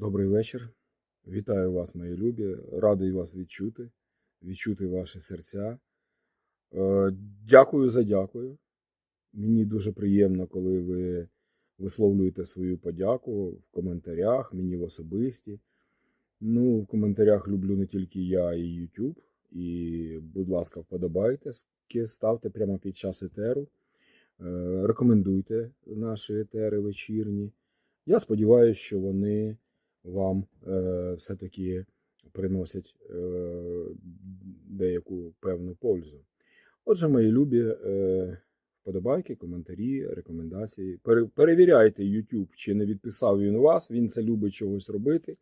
Добрий вечір. Вітаю вас, мої любі. Радий вас відчути, відчути ваші серця. Е, Дякую за дякую. Мені дуже приємно, коли ви висловлюєте свою подяку в коментарях, мені в особисті. Ну, в коментарях люблю не тільки я і YouTube. І, будь ласка, вподобайте, ставте прямо під час етеру. Е, Рекомендуйте наші етери вечірні. Я сподіваюся, що вони вам е, все-таки приносять е, деяку певну пользу. Отже, мої любі, е, вподобайки, коментарі, рекомендації. Перевіряйте YouTube, чи не відписав він вас. Він це любить чогось робити.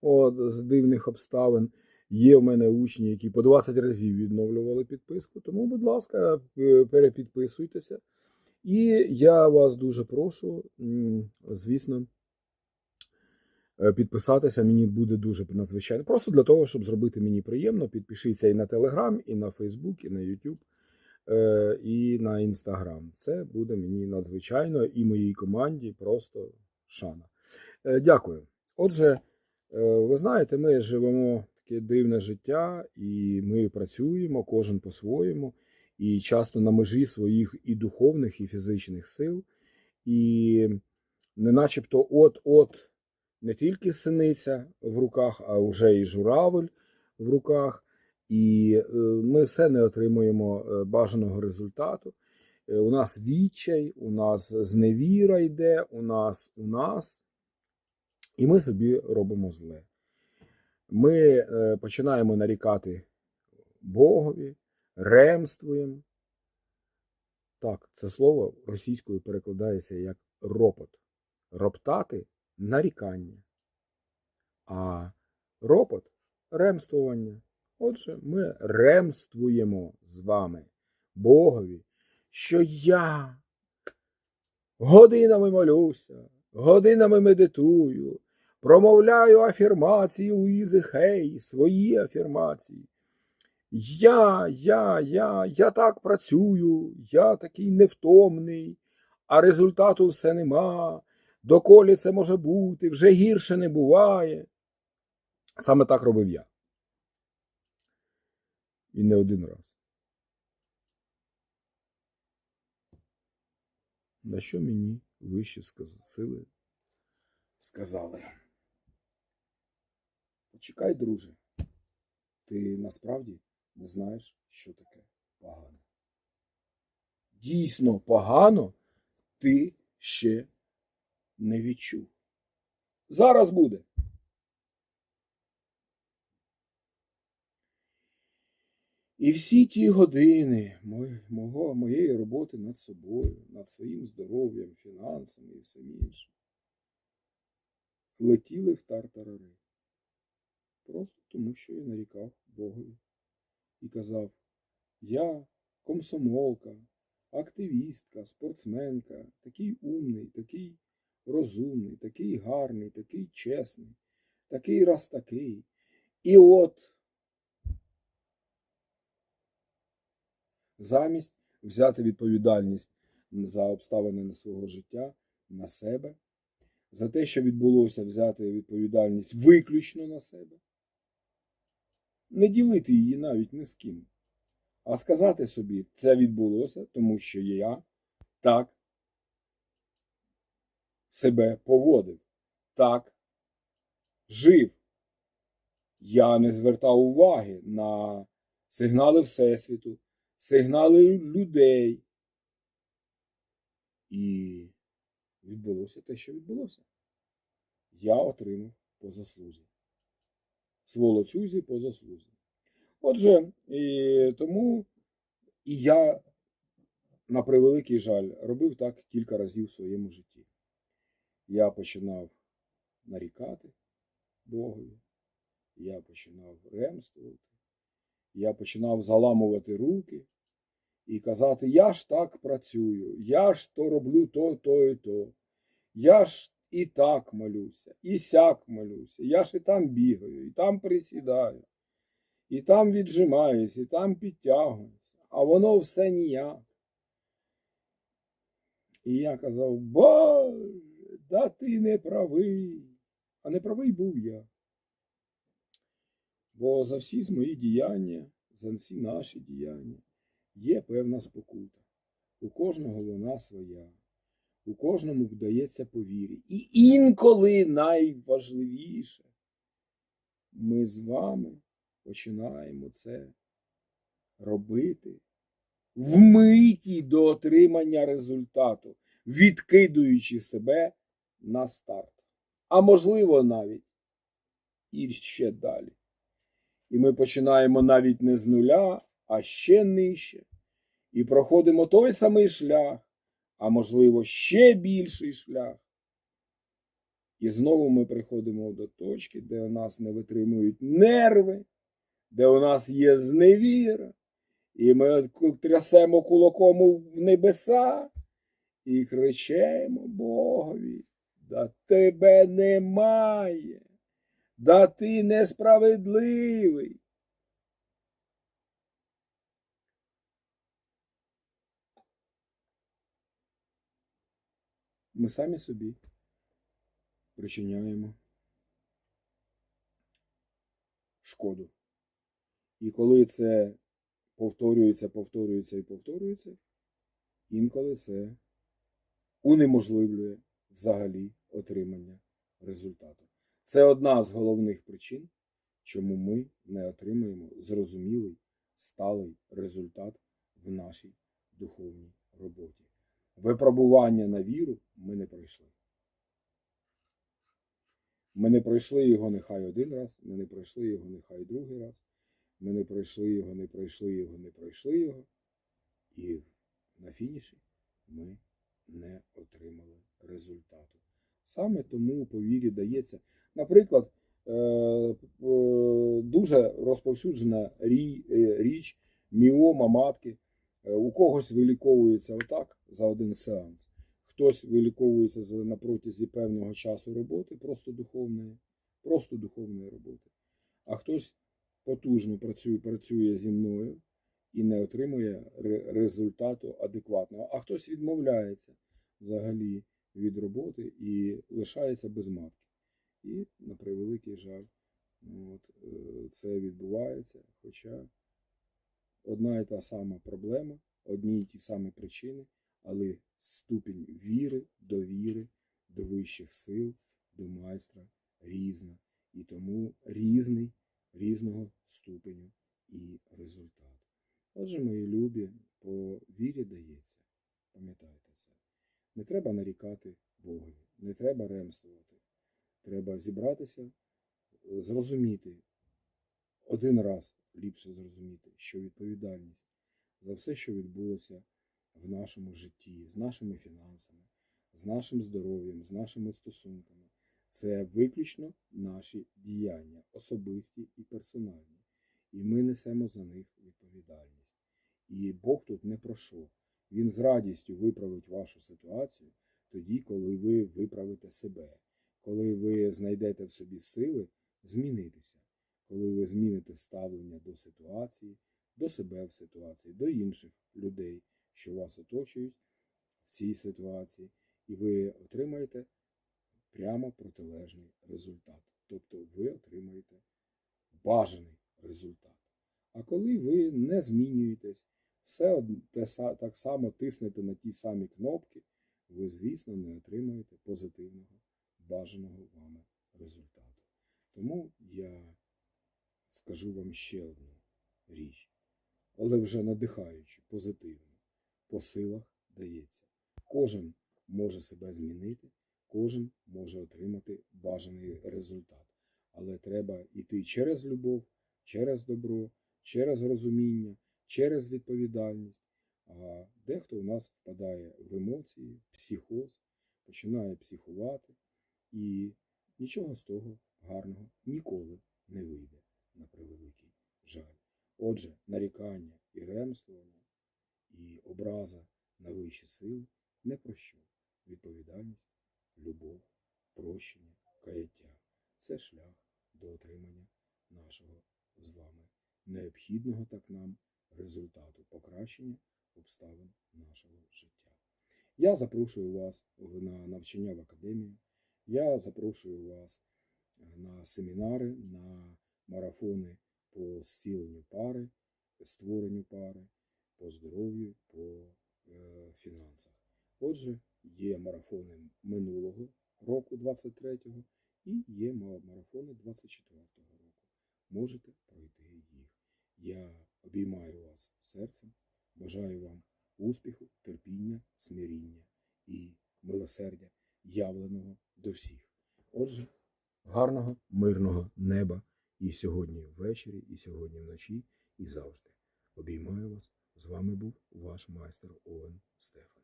От, з дивних обставин. Є в мене учні, які по 20 разів відновлювали підписку. Тому, будь ласка, е, перепідписуйтеся. І я вас дуже прошу, звісно, підписатися. Мені буде дуже надзвичайно. Просто для того, щоб зробити мені приємно, підпишіться і на Telegram, і на Facebook, і на YouTube, е, і на Instagram. Це буде мені надзвичайно і моїй команді просто шана. Е, Дякую. Отже, е, ви знаєте, ми живемо таке дивне життя, і ми працюємо, кожен по-своєму, і часто на межі своїх і духовних, і фізичних сил. І не начебто от-от не тільки синиця в руках, а вже і журавель в руках. І е, ми все не отримуємо е, бажаного результату. Е, У нас відчай, у нас зневіра йде, у нас, у нас, і ми собі робимо зле. Ми починаємо нарікати Богові, ремствуємо. Так, це слово російською перекладається як ропот. Роптати нарікання. А ропот ремствування. Отже, ми ремствуємо з вами Богові, що я годинами молюся, годинами медитую, промовляю афірмації Луїзи Хей, свої афірмації. Я, я, я, я так працюю, я такий невтомний, а результату все нема. Доколі це може бути, вже гірше не буває. Саме так робив я. І не один раз. На що мені вищі сили сказали? Почекай, друже, ти насправді не знаєш, що таке погано. Дійсно погано ти ще не відчув. Зараз буде. І всі ті години мого, моєї роботи над собою, над своїм здоров'ям, фінансами і всім іншим летіли в тартарари. Просто тому, що я нарікав Богові і казав: я комсомолка, активістка, спортсменка, такий умний, такий розумний, такий гарний, такий чесний, такий раз такий. І от замість взяти відповідальність за обставини свого життя на себе, за те, що відбулося, взяти відповідальність виключно на себе, не ділити її навіть ні з ким, а сказати собі, це відбулося, тому що я так себе поводив, так жив. Я не звертав уваги на сигнали Всесвіту, сигнали людей. І відбулося те, що відбулося. Я отримав по заслузі. Сволоцюзі по заслузі. Отже, і тому і я, на превеликий жаль, робив так кілька разів в своєму житті. Я починав нарікати Богові, я починав ремствувати, я починав заламувати руки і казати: Я ж так працюю, я ж то роблю то, то і то. Я ж і так молюся, і сяк молюся, я ж і там бігаю, і там присідаю, і там віджимаюсь, і там підтягуюсь, а воно все ніяк. І я казав, Боже, да ти не правий. а не правий був я. Бо за всі з мої діяння, за всі наші діяння є певна спокута. У кожного вона своя, у кожному вдається по вірі. І інколи найважливіше, ми з вами починаємо це робити вмиті до отримання результату, відкидуючи себе на старт. А можливо, навіть і ще далі. І ми починаємо навіть не з нуля, а ще нижче. І проходимо той самий шлях, а можливо, ще більший шлях. І знову ми приходимо до точки, де у нас не витримують нерви, де у нас є зневіра, і ми трясемо кулаком в небеса і кричимо Богові, да тебе немає, да ти несправедливий. Ми самі собі причиняємо шкоду. І коли це повторюється, повторюється і повторюється, інколи це унеможливлює взагалі отримання результату. Це одна з головних причин, чому ми не отримуємо зрозумілий, сталий результат в нашій духовній роботі. Випробування на віру ми не пройшли. Ми не пройшли його нехай один раз, ми не пройшли його нехай другий раз. Ми не пройшли його, не пройшли його, не пройшли його. І на фініші ми не отримали результату. Саме тому по вірі дається. Наприклад, е, е, дуже розповсюджена е, річ міома матки. У когось виліковується отак за один сеанс. Хтось виліковується на протязі певного часу роботи, просто духовної, просто духовної роботи. А хтось потужно працює, працює зі мною і не отримує результату адекватного. А хтось відмовляється взагалі від роботи і лишається без матки. І, на превеликий жаль, ну, от, е, це відбувається. Хоча одна і та сама проблема, одні й ті самі причини, але ступінь віри, довіри до вищих сил, до майстра різна. І тому різний різного ступеню і результат. Отже, мої любі, по вірі дається. Пам'ятайте це. Не треба нарікати Богові, не треба ремствувати. Треба зібратися, зрозуміти, один раз ліпше зрозуміти, що відповідальність за все, що відбулося в нашому житті, з нашими фінансами, з нашим здоров'ям, з нашими стосунками, це виключно наші діяння, особисті і персональні. І ми несемо за них відповідальність. І Бог тут не про що. Він з радістю виправить вашу ситуацію тоді, коли ви виправите себе, коли ви знайдете в собі сили змінитися, коли ви зміните ставлення до ситуації, до себе в ситуації, до інших людей, що вас оточують в цій ситуації, і ви отримаєте прямо протилежний результат. Тобто ви отримаєте бажаний результат. А коли ви не змінюєтесь, все те так само тиснете на ті самі кнопки, ви, звісно, не отримаєте позитивного, бажаного вами результату. Тому я скажу вам ще одну річ, але вже надихаючи, позитивно, по силах дається. Кожен може себе змінити, кожен може отримати бажаний результат. Але треба йти через любов, через добро, через розуміння, через відповідальність. А дехто у нас впадає в емоції, психоз, починає психувати, і нічого з того гарного ніколи не вийде на превеликий жаль. Отже, нарікання і ремствування, і образа на вищі сили не про що. Відповідальність, любов, прощення, каяття це шлях до отримання нашого з вами необхідного так нам результату покращення обставин нашого життя. Я запрошую вас на навчання в академію. Я запрошую вас на семінари, на марафони по зціленню пари, створенню пари, по здоров'ю, по е, фінансах. Отже, є марафони минулого року, 23-го, і є марафони 24-го року. Можете пройти їх. Я обіймаю вас серцем, бажаю вам успіху, терпіння, смиріння і милосердя, явленого до всіх. Отже, гарного, мирного неба і сьогодні ввечері, і сьогодні вночі, і завжди. Обіймаю вас. З вами був ваш майстер Овен Стеф.